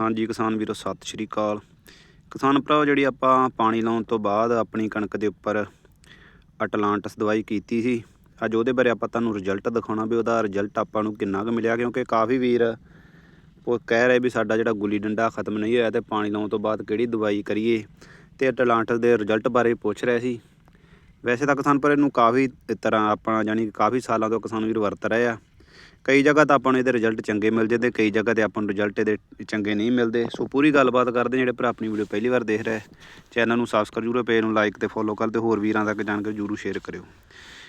ਹਾਂਜੀ, ਕਿਸਾਨ ਵੀਰੋ, ਸਤਿ ਸ਼੍ਰੀ ਅਕਾਲ। ਕਿਸਾਨ ਭਰਾਓ, ਜਿਹੜੀ ਆਪਾਂ ਪਾਣੀ ਲਾਉਣ ਤੋਂ ਬਾਅਦ ਆਪਣੀ ਕਣਕ ਦੇ ਉੱਪਰ ਅਟਲਾਂਟਸ ਦਵਾਈ ਕੀਤੀ ਸੀ, ਅੱਜ ਉਹਦੇ ਬਾਰੇ ਆਪਾਂ ਤੁਹਾਨੂੰ ਰਿਜ਼ਲਟ ਦਿਖਾਉਣਾ ਵੀ ਉਹਦਾ ਰਿਜ਼ਲਟ ਆਪਾਂ ਨੂੰ ਕਿੰਨਾ ਕੁ ਮਿਲਿਆ, ਕਿਉਂਕਿ ਕਾਫੀ ਵੀਰ ਉਹ ਕਹਿ ਰਹੇ ਵੀ ਸਾਡਾ ਜਿਹੜਾ ਗੁੱਲੀ ਡੰਡਾ ਖਤਮ ਨਹੀਂ ਹੋਇਆ ਤੇ ਪਾਣੀ ਲਾਉਣ ਤੋਂ ਬਾਅਦ ਕਿਹੜੀ ਦਵਾਈ ਕਰੀਏ ਤੇ ਅਟਲਾਂਟਸ ਦੇ ਰਿਜ਼ਲਟ ਬਾਰੇ ਪੁੱਛ ਰਹੇ ਸੀ। ਵੈਸੇ ਤਾਂ ਕਿਸਾਨ ਪਰ ਇਹਨੂੰ ਕਾਫੀ ਤਰ੍ਹਾਂ ਆਪਾਂ ਜਾਨੀ ਕਾਫੀ ਸਾਲਾਂ ਤੋਂ ਕਿਸਾਨ ਵੀਰ ਵਰਤ ਰਹੇ ਆ। ਕਈ ਜਗ੍ਹਾ ਤਾਂ ਆਪਾਂ ਨੂੰ ਇਹਦੇ ਰਿਜ਼ਲਟ ਚੰਗੇ ਮਿਲ ਜਾਂਦੇ ਕਈ ਜਗ੍ਹਾ ਤੇ ਆਪਾਂ ਨੂੰ ਰਿਜ਼ਲਟ ਇਹਦੇ ਚੰਗੇ ਨਹੀਂ ਮਿਲਦੇ। ਸੋ ਪੂਰੀ ਗੱਲਬਾਤ ਕਰਦੇ ਜਿਹੜੇ ਭਰਾ ਆਪਣੀ ਵੀਡੀਓ ਪਹਿਲੀ ਵਾਰ ਦੇਖ ਰਹੇ ਚੈਨਲ ਨੂੰ ਸਬਸਕ੍ਰਾਈਬ ਜਰੂਰ ਪੇਜ ਨੂੰ ਲਾਈਕ ਤੇ ਫੋਲੋ ਕਰਦੇ ਹੋਰ ਵੀਰਾਂ ਤੱਕ ਜਾਣਕਾਰੀ ਜਰੂਰ ਸ਼ੇਅਰ ਕਰਿਓ।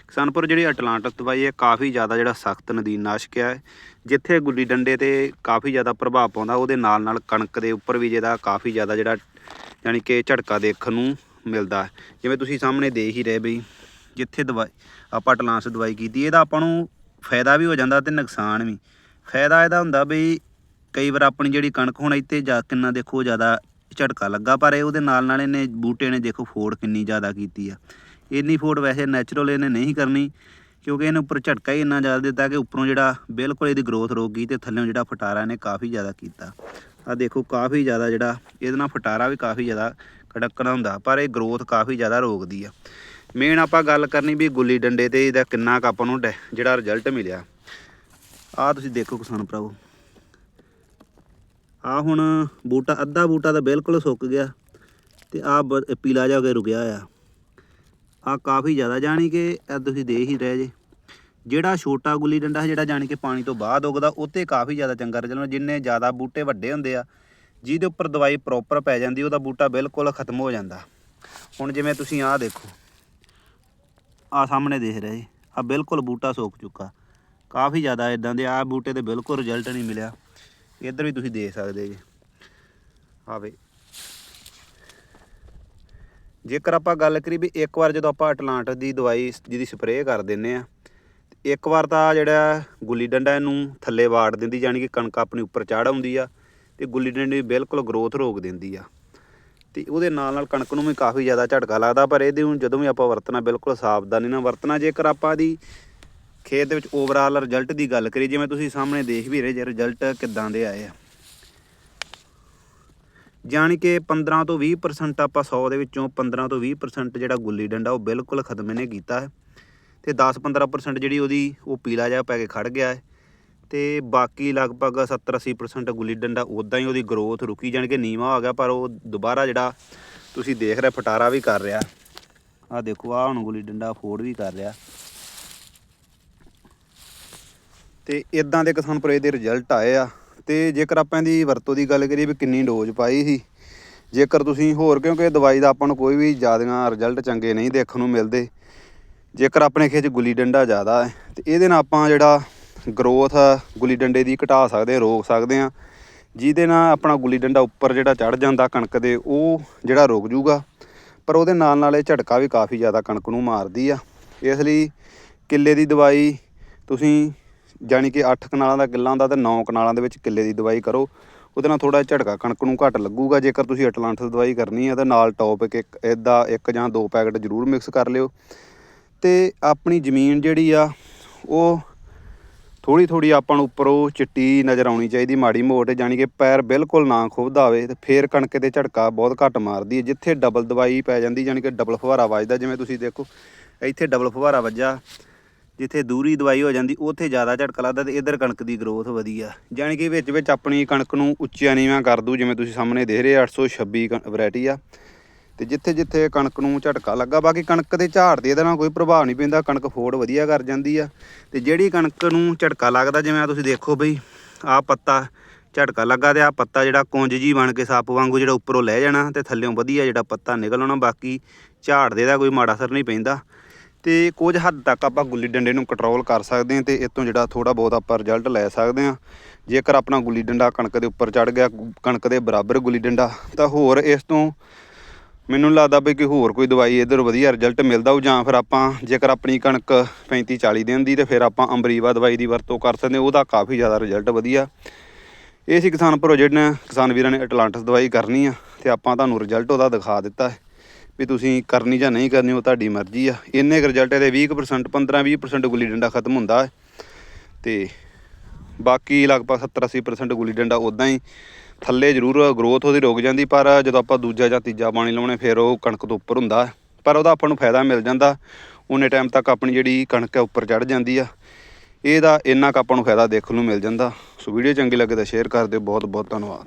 ਕਿਸਾਨਪੁਰ ਜਿਹੜੀ ਅਟਲਾਂਟਿਕ ਦਵਾਈ ਹੈ ਕਾਫੀ ਜ਼ਿਆਦਾ ਜਿਹੜਾ ਸਖਤ ਨਦੀਨ ਨਾਸ਼ਕ ਹੈ ਜਿੱਥੇ ਗੁੱਲੀ ਡੰਡੇ ਤੇ ਕਾਫੀ ਜ਼ਿਆਦਾ ਪ੍ਰਭਾਵ ਪਾਉਂਦਾ, ਉਹਦੇ ਨਾਲ ਨਾਲ ਕਣਕ ਦੇ ਉੱਪਰ ਵੀ ਜਿਹਦਾ ਕਾਫੀ ਜ਼ਿਆਦਾ ਜਿਹੜਾ, ਯਾਨੀ ਕਿ ਝਟਕਾ ਦੇਖਣ ਨੂੰ ਮਿਲਦਾ। ਜਿਵੇਂ ਤੁਸੀਂ ਸਾਹਮਣੇ ਦੇਖ ਹੀ ਰਹੇ ਬਈ, ਜਿੱਥੇ ਦਵਾਈ, ਆਪਾਂ ਅਟਲਾਂਟਸ ਦਵਾਈ ਕੀਤੀ, ਇਹਦਾ ਆਪਾਂ ਨੂੰ ਫਾਇਦਾ ਵੀ ਹੋ ਜਾਂਦਾ ਤੇ ਨੁਕਸਾਨ ਵੀ। ਫਾਇਦਾ ਇਹਦਾ ਹੁੰਦਾ ਬਈ ਕਈ ਵਾਰ ਆਪਣੀ ਜਿਹੜੀ ਕਣਕ ਹੁਣ ਇੱਥੇ ਜਾ ਕਿੰਨਾ ਦੇਖੋ ਜ਼ਿਆਦਾ ਝਟਕਾ ਲੱਗਾ, ਪਰ ਇਹ ਉਹਦੇ ਨਾਲ ਨਾਲ ਇਹਨੇ ਬੂਟੇ ਨੇ ਦੇਖੋ ਫੋੜ ਕਿੰਨੀ ਜ਼ਿਆਦਾ ਕੀਤੀ ਆ। ਇੰਨੀ ਫੋੜ ਵੈਸੇ ਨੈਚੁਰਲ ਇਹਨੇ ਨਹੀਂ ਕਰਨੀ, ਕਿਉਂਕਿ ਇਹਨੂੰ ਉੱਪਰ ਝਟਕਾ ਹੀ ਇੰਨਾ ਜ਼ਿਆਦਾ ਦਿੱਤਾ ਕਿ ਉੱਪਰੋਂ ਜਿਹੜਾ ਬਿਲਕੁਲ ਇਹਦੀ ਗਰੋਥ ਰੁਕ ਗਈ ਤੇ ਥੱਲੇੋਂ ਜਿਹੜਾ ਫਟਾਰਾ ਇਹਨੇ ਕਾਫੀ ਜ਼ਿਆਦਾ ਕੀਤਾ। ਆ ਦੇਖੋ ਕਾਫੀ ਜ਼ਿਆਦਾ ਜਿਹੜਾ ਇਹਦੇ ਨਾਲ ਫਟਾਰਾ ਵੀ ਕਾਫੀ ਜ਼ਿਆਦਾ ਕੜਕਣਾ ਹੁੰਦਾ, ਪਰ ਇਹ ਗਰੋਥ ਕਾਫੀ ਜ਼ਿਆਦਾ ਰੋਕਦੀ ਆ। ਮੇਨ ਆਪਾਂ ਗੱਲ ਕਰਨੀ ਵੀ ਗੁੱਲੀ ਡੰਡੇ ਤੇ ਇਹਦਾ ਕਿੰਨਾ ਕੁ ਆਪਾਂ ਨੂੰ ਡੈ- ਜਿਹੜਾ ਰਿਜ਼ਲਟ ਮਿਲਿਆ। ਆ ਤੁਸੀਂ ਦੇਖੋ ਕਿਸਾਨ ਭਰਾਵੋ। ਆ ਹੁਣ ਬੂਟਾ ਅੱਧਾ ਬੂਟਾ ਤਾਂ ਬਿਲਕੁਲ ਸੁੱਕ ਗਿਆ ਤੇ ਆ ਪੀਲਾ ਜਾ ਕੇ ਰੁਕਿਆ ਆ ਆ ਕਾਫੀ ਜ਼ਿਆਦਾ ਜਾਣੀ ਕਿ ਤੁਸੀਂ ਦੇ ਹੀ ਰਹਿ ਜੇ। ਜਿਹੜਾ ਛੋਟਾ ਗੁੱਲੀ ਡੰਡਾ ਜਿਹੜਾ ਜਾਣੀ ਕਿ ਪਾਣੀ ਤੋਂ ਬਾਅਦ ਉਗਦਾ ਉੱਤੇ ਕਾਫੀ ਜ਼ਿਆਦਾ ਚੰਗਾ ਰਿਜ਼ਲਟ ਜਿੰਨੇ ਜ਼ਿਆਦਾ ਬੂਟੇ ਵੱਡੇ ਹੁੰਦੇ ਆ, ਜਿਹਦੇ ਉੱਪਰ ਦਵਾਈ ਪ੍ਰੋਪਰ ਪੈ ਜਾਂਦੀ, ਉਹਦਾ ਬੂਟਾ ਬਿਲਕੁਲ ਖਤਮ ਹੋ ਜਾਂਦਾ। ਹੁਣ ਜਿਵੇਂ ਤੁਸੀਂ ਆਹ ਦੇਖੋ ਆ ਸਾਹਮਣੇ ਦੇਖ ਰਹੇ ਜੀ। ਆ ਬਿਲਕੁਲ ਬੂਟਾ ਸੁੱਕ ਚੁੱਕਾ। ਕਾਫੀ ਜ਼ਿਆਦਾ ਇਦਾਂ ਦੇ ਆ ਬੂਟੇ ਤੇ ਬਿਲਕੁਲ ਰਿਜ਼ਲਟ ਨਹੀਂ ਮਿਲਿਆ। ਇੱਧਰ ਵੀ ਤੁਸੀਂ ਦੇਖ ਸਕਦੇ ਜੀ। ਆਵੇ ਜੇਕਰ ਆਪਾਂ ਗੱਲ ਕਰੀ ਵੀ ਇੱਕ ਵਾਰ ਜਦੋਂ ਆਪਾਂ ਅਟਲਾਂਟ ਦੀ ਦਵਾਈ ਜਿਹਦੀ ਸਪਰੇਅ ਕਰ ਦਿੰਨੇ ਆ ਇੱਕ ਵਾਰ ਤਾਂ ਜਿਹੜਾ ਗੁੱਲੀ ਡੰਡਾ ਇਹਨੂੰ ਥੱਲੇ ਵਾੜ ਦਿੰਦੀ ਜਾਨੀ ਕਿ ਕਣਕ ਆਪਣੀ ਉੱਪਰ ਚੜ੍ਹ ਆਉਂਦੀ ਆ, ਤੇ ਗੁੱਲੀ ਡੰਡੇ ਦੀ ਬਿਲਕੁਲ ਗਰੋਥ ਰੋਕ ਦਿੰਦੀ ਆ। ਤੇ ਉਹਦੇ ਨਾਲ ਨਾਲ ਕਣਕ ਨੂੰ ਵੀ ਕਾਫੀ ਜ਼ਿਆਦਾ ਝਟਕਾ ਲੱਗਦਾ, ਪਰ ਇਹਦੇ ਨੂੰ ਜਦੋਂ ਵੀ ਆਪਾਂ ਵਰਤਣਾ ਬਿਲਕੁਲ ਸਾਵਧਾਨੀ ਨਾਲ ਵਰਤਣਾ, ਜੇਕਰ ਆਪਾਂ ਦੀ ਖੇਤ ਦੇ ਵਿੱਚ ਓਵਰਆਲ ਰਿਜ਼ਲਟ ਦੀ ਗੱਲ ਕਰੀ ਜਿਵੇਂ ਤੁਸੀਂ ਸਾਹਮਣੇ ਦੇਖ ਵੀ ਰਹੇ ਜੇ ਰਿਜ਼ਲਟ ਕਿੱਦਾਂ ਦੇ ਆਏ ਆ। ਜਾਣੀ ਕਿ 15 ਤੋਂ 20% ਆਪਾਂ 100 ਦੇ ਵਿੱਚੋਂ 15 ਤੋਂ 20% ਜਿਹੜਾ ਗੁੱਲੀ ਡੰਡਾ ਉਹ ਬਿਲਕੁਲ ਖਤਮ ਇਹਨੇ ਕੀਤਾ ਹੈ। ਤੇ 10-15% ਜਿਹੜੀ ਉਹਦੀ ਉਹ ਪੀਲਾ ਜਿਹਾ ਪੈ ਕੇ ਖੜ ਗਿਆ ਹੈ। ਤੇ ਬਾਕੀ ਲਗਭਗ 70-80% ਗੁੱਲੀ ਡੰਡਾ ਉਦਾਂ ਹੀ ਉਹਦੀ ਗਰੋਥ ਰੁਕੀ, ਜਾਣੀ ਕਿ ਨੀਵਾ ਹੋ ਗਿਆ, ਪਰ ਉਹ ਦੁਬਾਰਾ ਜਿਹੜਾ ਤੁਸੀਂ ਦੇਖ ਰਹੇ ਫਟਾਰਾ ਵੀ ਕਰ ਰਿਹਾ। ਆਹ ਦੇਖੋ, ਆਹ ਹੁਣ ਗੁੱਲੀ ਡੰਡਾ ਫੋੜ ਵੀ ਕਰ ਰਿਹਾ। ਤੇ ਇਦਾਂ ਦੇ ਕਿਸਾਨ ਪਰ ਇਹਦੇ ਰਿਜ਼ਲਟ ਆਏ ਆ। ਤੇ ਜੇਕਰ ਆਪਾਂ ਇਹਦੀ ਵਰਤੋਂ ਦੀ ਗੱਲ ਕਰੀਏ ਵੀ ਕਿੰਨੀ ਡੋਜ਼ ਪਾਈ ਸੀ, ਜੇਕਰ ਤੁਸੀਂ ਹੋਰ, ਕਿਉਂਕਿ ਦਵਾਈ ਦਾ ਆਪਾਂ ਨੂੰ ਕੋਈ ਵੀ ਜ਼ਿਆਦੀਆਂ ਰਿਜ਼ਲਟ ਚੰਗੇ ਨਹੀਂ ਦੇਖਣ ਨੂੰ ਮਿਲਦੇ, ਜੇਕਰ ਆਪਣੇ ਖੇਤ 'ਚ ਗੁੱਲੀ ਡੰਡਾ ਜ਼ਿਆਦਾ ਹੈ, ਤੇ ਇਹਦੇ ਨਾਲ ਆਪਾਂ ਜਿਹੜਾ ਗਰੋਥ ਗੁੱਲੀ ਡੰਡੇ ਦੀ ਘਟਾ ਸਕਦੇ, ਰੋਕ ਸਕਦੇ ਆ। ਜਿਹਦੇ ਨਾਲ ਆਪਣਾ ਗੁੱਲੀ ਡੰਡਾ ਉੱਪਰ ਜਿਹੜਾ ਚੜ ਜਾਂਦਾ ਕਣਕ ਦੇ, ਉਹ ਜਿਹੜਾ ਰੁਕ ਜੂਗਾ। ਪਰ ਉਹਦੇ ਨਾਲ ਨਾਲ ਇਹ ਝਟਕਾ ਵੀ ਕਾਫੀ ਜ਼ਿਆਦਾ ਕਣਕ ਨੂੰ ਮਾਰਦੀ ਆ। ਇਸ ਲਈ ਕਿੱਲੇ ਦੀ ਦਵਾਈ ਤੁਸੀਂ ਜਾਣੀ ਕਿ 8 ਕਨਾਲਾਂ ਦਾ ਕਿੱਲਾ ਹੁੰਦਾ ਤੇ 9 ਕਨਾਲਾਂ ਦੇ ਵਿੱਚ ਕਿੱਲੇ ਦੀ ਦਵਾਈ ਕਰੋ। ਉਹਦੇ ਨਾਲ ਥੋੜਾ ਝਟਕਾ ਕਣਕ ਨੂੰ ਘੱਟ ਲੱਗੂਗਾ। ਜੇਕਰ ਤੁਸੀਂ ਅਟਲਾਂਟਸ ਦਵਾਈ ਕਰਨੀ ਹੈ ਤਾਂ ਨਾਲ ਟੌਪਿਕ ਇੱਕ ਇਦਾਂ ਇੱਕ ਜਾਂ ਦੋ ਪੈਕਟ ਜ਼ਰੂਰ ਮਿਕਸ ਕਰ ਲਿਓ। ਤੇ ਆਪਣੀ ਜ਼ਮੀਨ ਜਿਹੜੀ ਆ, ਉਹ ਥੋੜੀ ਥੋੜੀ ਆਪਾਂ ਨੂੰ ਉੱਪਰੋਂ ਚਿੱਟੀ ਨਜ਼ਰ ਆਉਣੀ ਚਾਹੀਦੀ, ਮਾੜੀ ਮੋਟ, ਜਾਣੀ ਕਿ ਪੈਰ ਬਿਲਕੁਲ ਨਾ ਖੁੱਬਦਾ ਹੋਵੇ ਤੇ ਫੇਰ ਕਣਕ ਤੇ ਝਟਕਾ ਬਹੁਤ ਘੱਟ ਮਾਰਦੀ ਹੈ, ਜਿੱਥੇ ਡਬਲ ਦਵਾਈ ਪੈ ਜਾਂਦੀ, ਜਾਣੀ ਕਿ ਡਬਲ ਫੁਹਾਰਾ ਵੱਜਦਾ, ਜਿਵੇਂ ਤੁਸੀਂ ਦੇਖੋ, ਇੱਥੇ ਡਬਲ ਫੁਹਾਰਾ ਵੱਜਾ ਜਿੱਥੇ ਦੂਰੀ ਦਵਾਈ ਹੋ ਜਾਂਦੀ, ਉੱਥੇ ਜ਼ਿਆਦਾ ਝਟਕਾ ਲੱਗਦਾ ਤੇ ਇਧਰ ਕਣਕ ਦੀ ਗਰੋਥ ਵਧੀਆ। ਜਾਣੀ ਕਿ ਵਿੱਚ ਵਿੱਚ ਆਪਣੀ ਕਣਕ ਨੂੰ ਉੱਚੀਆਂ ਨੀਵਾਂ ਕਰ ਦੂ ਜਿਵੇਂ ਤੁਸੀਂ ਸਾਹਮਣੇ ਦੇਖ ਰਹੇ 826 ਵੈਰਾਈਟੀ ਆ। ਤੇ ਜਿੱਥੇ ਜਿੱਥੇ ਕਣਕ ਨੂੰ ਝਟਕਾ ਲੱਗਾ, ਬਾਕੀ ਕਣਕ ਦੇ ਝਾੜ ਤੇ ਇਹਦੇ ਨਾਲ ਕੋਈ ਪ੍ਰਭਾਵ ਨਹੀਂ ਪੈਂਦਾ, ਕਣਕ ਫੋੜ ਵਧੀਆ ਕਰ ਜਾਂਦੀ ਆ। ਤੇ ਜਿਹੜੀ ਕਣਕ ਨੂੰ ਝਟਕਾ ਲੱਗਦਾ, ਜਿਵੇਂ ਆ ਤੁਸੀਂ ਦੇਖੋ ਬਈ ਆ ਪੱਤਾ ਝਟਕਾ ਲੱਗਾ ਤੇ ਆ ਪੱਤਾ ਜਿਹੜਾ ਕੁੰਜ ਜੀ ਬਣ ਕੇ ਸੱਪ ਵਾਂਗੂ ਜਿਹੜਾ ਉੱਪਰੋਂ ਲੈ ਜਾਣਾ ਤੇ ਥੱਲੇੋਂ ਵਧੀਆ ਜਿਹੜਾ ਪੱਤਾ ਨਿਕਲ ਆਉਣਾ, ਬਾਕੀ ਝਾੜ ਦੇ ਦਾ ਕੋਈ ਮਾੜਾ ਅਸਰ ਨਹੀਂ ਪੈਂਦਾ। ਤੇ ਕੁਝ ਹੱਦ ਤੱਕ ਆਪਾਂ ਗੁੱਲੀ ਡੰਡੇ ਨੂੰ ਕੰਟਰੋਲ ਕਰ ਸਕਦੇ ਹਾਂ ਤੇ ਇਹ ਤੋਂ ਜਿਹੜਾ ਥੋੜਾ ਬਹੁਤ ਆਪਾਂ ਰਿਜ਼ਲਟ ਲੈ ਸਕਦੇ ਹਾਂ। ਜੇਕਰ ਆਪਣਾ ਗੁੱਲੀ ਡੰਡਾ ਕਣਕ ਦੇ ਉੱਪਰ ਚੜ ਗਿਆ, ਕਣਕ ਦੇ ਬਰਾਬਰ ਗੁੱਲੀ ਡੰਡਾ, ਤਾਂ ਹੋਰ ਇਸ ਤੋਂ ਮੈਨੂੰ ਲੱਗਦਾ ਵੀ ਕਿ ਹੋਰ ਕੋਈ ਦਵਾਈ ਇਧਰ ਵਧੀਆ ਰਿਜ਼ਲਟ ਮਿਲਦਾ ਉਹ ਜਾਂ ਫਿਰ ਆਪਾਂ ਜੇਕਰ ਆਪਣੀ ਕਣਕ 35 40 ਦਿਨ ਦੀ ਤੇ ਫਿਰ ਆਪਾਂ ਅੰਬਰੀਵਾ ਦਵਾਈ ਦੀ ਵਰਤੋਂ ਕਰ ਸਕਦੇ ਉਹਦਾ ਕਾਫੀ ਜ਼ਿਆਦਾ ਰਿਜ਼ਲਟ ਵਧੀਆ। ਇਹ ਸੀ ਕਿਸਾਨ ਪ੍ਰੋਜੈਕਟ ਨੇ, ਕਿਸਾਨ ਵੀਰਾਂ ਨੇ ਅਟਲਾਂਟਿਸ ਦਵਾਈ ਕਰਨੀ ਆ, ਤੇ ਆਪਾਂ ਤੁਹਾਨੂੰ ਰਿਜ਼ਲਟ ਉਹਦਾ ਦਿਖਾ ਦਿੱਤਾ ਹੈ ਵੀ ਤੁਸੀਂ ਕਰਨੀ ਜਾਂ ਨਹੀਂ ਕਰਨੀ, ਉਹ ਤੁਹਾਡੀ ਮਰਜ਼ੀ ਆ। ਇੰਨੇ ਕੁ ਰਿਜ਼ਲਟ ਇਹਦੇ 20% 15 20% ਗੁੱਲੀ ਡੰਡਾ ਖਤਮ ਹੁੰਦਾ ਹੈ। ਤੇ ਬਾਕੀ ਲਗਭਗ 70 80% ਗੁੱਲੀ ਡੰਡਾ ਉਦਾਂ ਹੀ ਥੱਲੇ ਜ਼ਰੂਰ ਗਰੋਥ ਉਹਦੀ ਰੁਕ ਜਾਂਦੀ, ਪਰ ਜਦੋਂ ਆਪਾਂ ਦੂਜਾ ਜਾਂ ਤੀਜਾ ਪਾਣੀ ਲਾਉਣੇ, ਫਿਰ ਉਹ ਕਣਕ ਤੋਂ ਉੱਪਰ ਹੁੰਦਾ। ਪਰ ਉਹਦਾ ਆਪਾਂ ਨੂੰ ਫਾਇਦਾ ਮਿਲ ਜਾਂਦਾ। ਉਨੇ ਟਾਈਮ ਤੱਕ ਆਪਣੀ ਜਿਹੜੀ ਕਣਕ ਹੈ ਉੱਪਰ ਚੜ ਜਾਂਦੀ ਆ। ਇਹਦਾ ਇੰਨਾ ਕੁ ਆਪਾਂ ਨੂੰ ਫਾਇਦਾ ਦੇਖਣ ਨੂੰ ਮਿਲ ਜਾਂਦਾ। ਸੋ ਵੀਡੀਓ ਚੰਗੀ ਲੱਗੇ ਤਾਂ ਸ਼ੇਅਰ ਕਰ ਦਿਓ। ਬਹੁਤ ਬਹੁਤ ਧੰਨਵਾਦ।